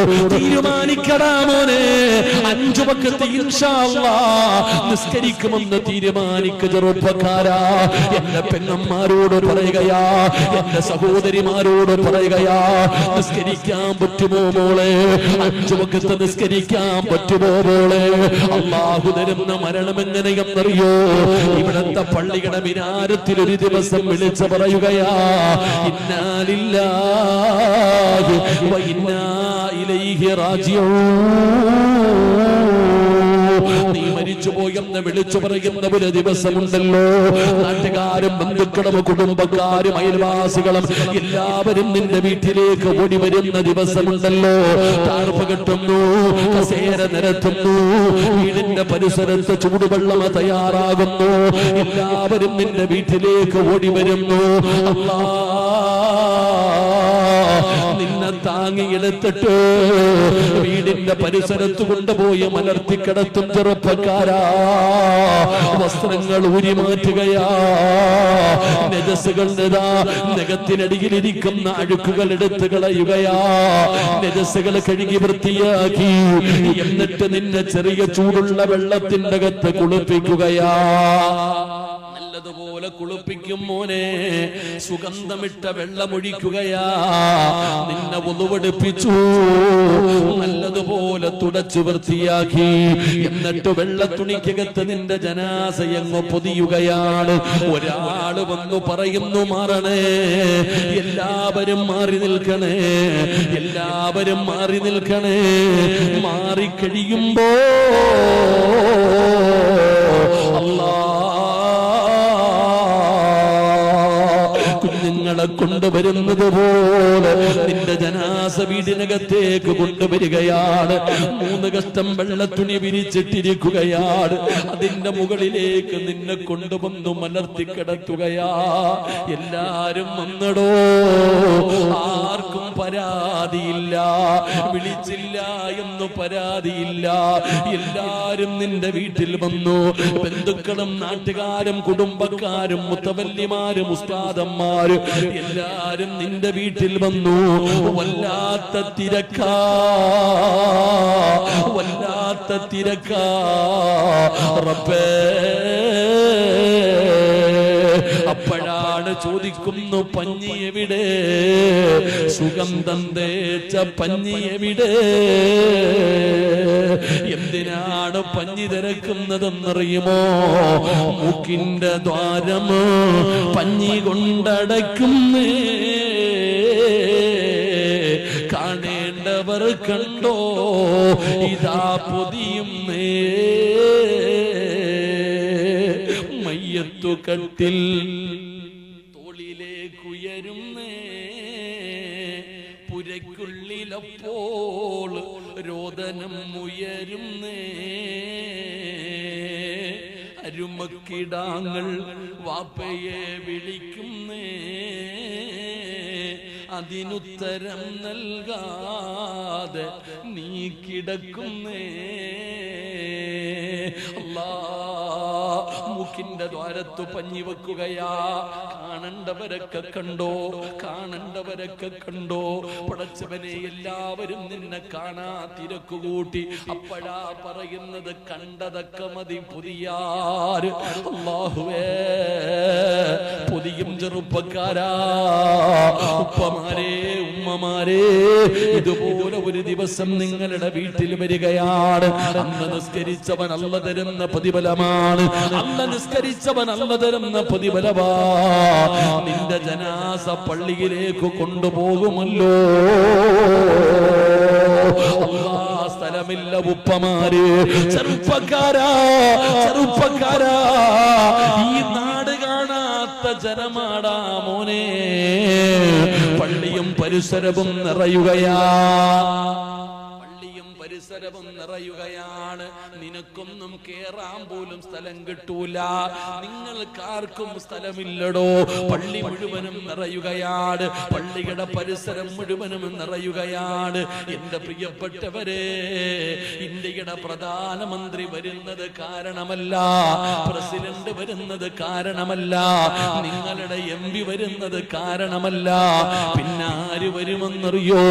മനസ്സോട് തീരുമാനിക്കടാ മോനെ. അഞ്ചു പക്കത്ത് നിസ്കരിക്കുമെന്ന് തീരുമാനിക്ക ചെറുപ്പക്കാരാ. എന്റെ പെങ്ങന്മാരോട് പറയുകയാ. എന്റെ സഹോദരിമാരോട് പറയുകയാ. നിസ്കരിക്കാൻ പറ്റുമോ മോളെ? അഞ്ചു പക്കത്ത് നിസ്കരിക്കാൻ പറ്റുമോ മോളെ? അള്ളാഹു തരുന്ന മരണം എങ്ങനെയെന്നറിയോ? ഇവിടത്തെ പള്ളിയുടെ വിനാരത്തിൽ ഒരു ദിവസം വിളിച്ചു പറയുകയാ ഇന്നാലില്ല ഇന്നാ ഇലൈഹി റാജിഊ. നീ മരിച്ചുപോയെന്ന് വിളിച്ചു പറയുന്ന ഒരു ദിവസമുണ്ടല്ലോ. നാട്ടുകാരും ബന്ധുക്കളും കുടുംബക്കാരും അയൽവാസികളും എല്ലാവരും നിന്റെ വീട്ടിലേക്ക് ഓടി വരുന്ന ദിവസമുണ്ടല്ലോ. താർപ്പ് കെട്ടുന്നു കസേര നിരത്തുന്നു വീടിന്റെ പരിസരത്ത് ചൂടുവെള്ളം തയ്യാറാകുന്നു. എല്ലാവരും നിന്റെ വീട്ടിലേക്ക് ഓടി വരുന്നു. അല്ലാ. താങ്ങിയെടുത്തിട്ട് വീടിന്റെ പരിസരത്ത് കൊണ്ടുപോയി മലർത്തി കിടത്തും ചെറുപ്പക്കാരാ. വസ്ത്രങ്ങൾ ഊരി അഴുക്കുകൾ എടുത്തു കളയുകയാ. നെജസുകൾ കഴുകി വൃത്തിയാക്കി. എന്നിട്ട് നിന്നെ ചെറിയ ചൂടുള്ള വെള്ളത്തിന്റെ അകത്ത് കുളിപ്പിക്കുകയാ. നല്ലതുപോലെ കുളിപ്പിക്കും മോനെ. സുഗന്ധമിട്ട വെള്ളമൊഴിക്കുകയാ. നിന്നെ ഒന്നുവെടുപ്പിച്ചു നല്ലതുപോലെ തുടച്ചു വൃത്തിയാക്കി. എന്നിട്ട് വെള്ള തുണിക്കകത്ത് നിന്റെ ജനാശയങ്ങ് പൊതിയുകയാണ്. ഒരാൾ വന്നു പറയുന്നു മാറണേ. എല്ലാവരും മാറി നിൽക്കണേ. എല്ലാവരും മാറി നിൽക്കണേ. മാറിക്കഴിയുമ്പോ കുഞ്ഞുങ്ങളെ കൊണ്ടുവരുന്നത് പോലെ നിന്റെ ജനാസ വീടിനകത്തേക്ക് കൊണ്ടുവരികയാണ്. മൂന്ന് കഷ്ടം വെള്ളത്തുണി വിരിച്ചിട്ടിരിക്കുകയാണ്. അതിന്റെ മുകളിലേക്ക് നിന്നെ കൊണ്ടുവന്നു മലർത്തി കിടത്തുകയാ. എല്ലാരും വന്നടോ. ആർക്കും പരാതിയില്ല. വിളിച്ചില്ല എന്ന് പരാതിയില്ല. എല്ലാരും നിന്റെ വീട്ടിൽ വന്നു. ബന്ധുക്കളും നാട്ടുകാരും കുടുംബക്കാരും മുത്തവല്ലിമാരും ഉസ്താദന്മാരും എല്ലാരും നിന്റെ വീട്ടിൽ വന്നു. വല്ലാത്ത തിരക്കാ. വല്ലാത്ത തിരക്കാ. റബ്ബേ അപ്പോഴാണ് ചോദിക്കുന്നു പഞ്ഞി എവിടെ? സുഗന്ധം തേച്ച പഞ്ഞി എവിടെ? എന്തിനാണ് പഞ്ഞി തിരക്കുന്നതെന്നറിയുമോ? മൂക്കിന്റെ ദ്വാരം പഞ്ഞി കൊണ്ടടയ്ക്കുന്നേ. കാണേണ്ടവർ കണ്ടോ? ഇതാ പൊതിയുന്നേ. മയ്യത്തു കട്ടിൽ തോളിലേക്കുയരുന്നേ പുരക്കുള്ളിലപ്പോൾ രോദനം ഉയരുന്നേ. അരുമക്കിടാങ്ങൾ വാപ്പയെ വിളിക്കുന്നേ അതിനുത്തരം നൽകാതെ നീ കിടക്കുന്നേ. അല്ലാ മൂക്കിന്റെ ദ്വാരത്തു പഞ്ഞി വെക്കുകയാ. കാണണ്ടവരൊക്കെ കണ്ടോ? കാണണ്ടവരൊക്കെ കണ്ടോ? പടച്ചവനെ എല്ലാവരും നിന്നെ കാണാ തിരക്കു കൂട്ടി. അപ്പോഴാ പറയുന്നത് കണ്ടതൊക്കെ മതി പുതിയാര് അള്ളാഹുവേ ചെറുപ്പക്കാരാ. ഉപ്പമാരെ ഉമ്മമാരെ ഇതുപോലെ ഒരു ദിവസം നിങ്ങളുടെ വീട്ടിൽ വരികയാണ്. അന്ന് നിസ്കരിച്ചവൻ അല്ല തരുന്ന പ്രതിഫലമാണ്. അന്ന് നിസ്കരിച്ചവൻ അല്ല തരുന്ന പ്രതിഫലമാ. നിന്റെ ജനാസ പള്ളിയിലേക്ക് കൊണ്ടുപോകുമല്ലോ. സ്ഥലമില്ല ഉപ്പമാര്. ചെറുപ്പക്കാരാ ചെറുപ്പക്കാരാ. ഈ ജനമാടാ മോനെ. പള്ളിയും പരിസരവും നിറയുകയാ. പരിസരവും നിറയുകയാണ്. നിനക്കൊന്നും കേറാൻ പോലും സ്ഥലം കിട്ടൂല. നിങ്ങൾക്കാർക്കും സ്ഥലമില്ലടോ. പള്ളി മുഴുവനും നിറയുകയാണ്. പള്ളിയുടെ പരിസരം മുഴുവനും നിറയുകയാണ്. എന്റെ പ്രിയപ്പെട്ടവരെ ഇന്ത്യയുടെ പ്രധാനമന്ത്രി വരുന്നത് കാരണമല്ല. പ്രസിഡന്റ് വരുന്നത് കാരണമല്ല. നിങ്ങളുടെ എം പി വരുന്നത് കാരണമല്ല. പിന്നാര് വരുമെന്നറിയോ?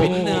പിന്നെ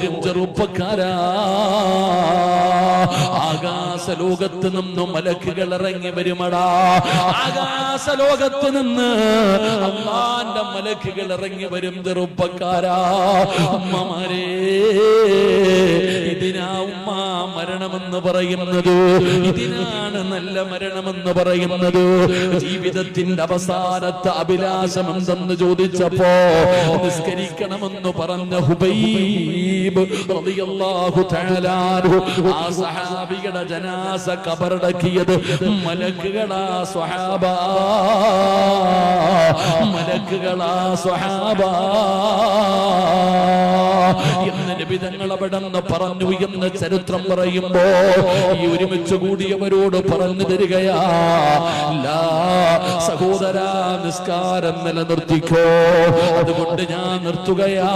വരും ചെറുപ്പക്കാരാ. ആകാശ ലോകത്ത് നിന്നും മലക്കുകൾ ഇറങ്ങി വരുമടാ. ആകാശ ലോകത്ത് നിന്ന് അമ്മാന്റെ മലക്കുകൾ ഇറങ്ങി വരും ചെറുപ്പക്കാരാ. അമ്മമാരെ ഇതിനാ ഉമ്മ മരണമെന്ന് പറയുന്നത്. ഇതിനാണ് നല്ല മരണമെന്ന് പറയുന്നത്. ജീവിതത്തിന്റെ അവസാനത്തെ അഭിലാഷം എന്തെന്ന് ചോദിച്ചപ്പോ നിസ്കരിക്കണമെന്ന് പറഞ്ഞ ഹുബൈബ് റളിയല്ലാഹു തആല ആ സഹാബിയുടെ ജനാസ കബറടക്കിയത് മലക്കുകളാ സ്വഹാബ മലക്കുകളാ സ്വഹാബ എന്ന് നബിതങ്ങൾ അവിടെ നിന്ന് പറഞ്ഞു എന്ന് ചരിത്രം പറയുമ്പോ ഈ ഒരുമിച്ച് കൂടിയവരോട് പറഞ്ഞു തരികയാ സഹോദര നിസ്കാരം നിലനിർത്തിക്കോ അതുകൊണ്ട് ഞാൻ നിർത്തുകയാ.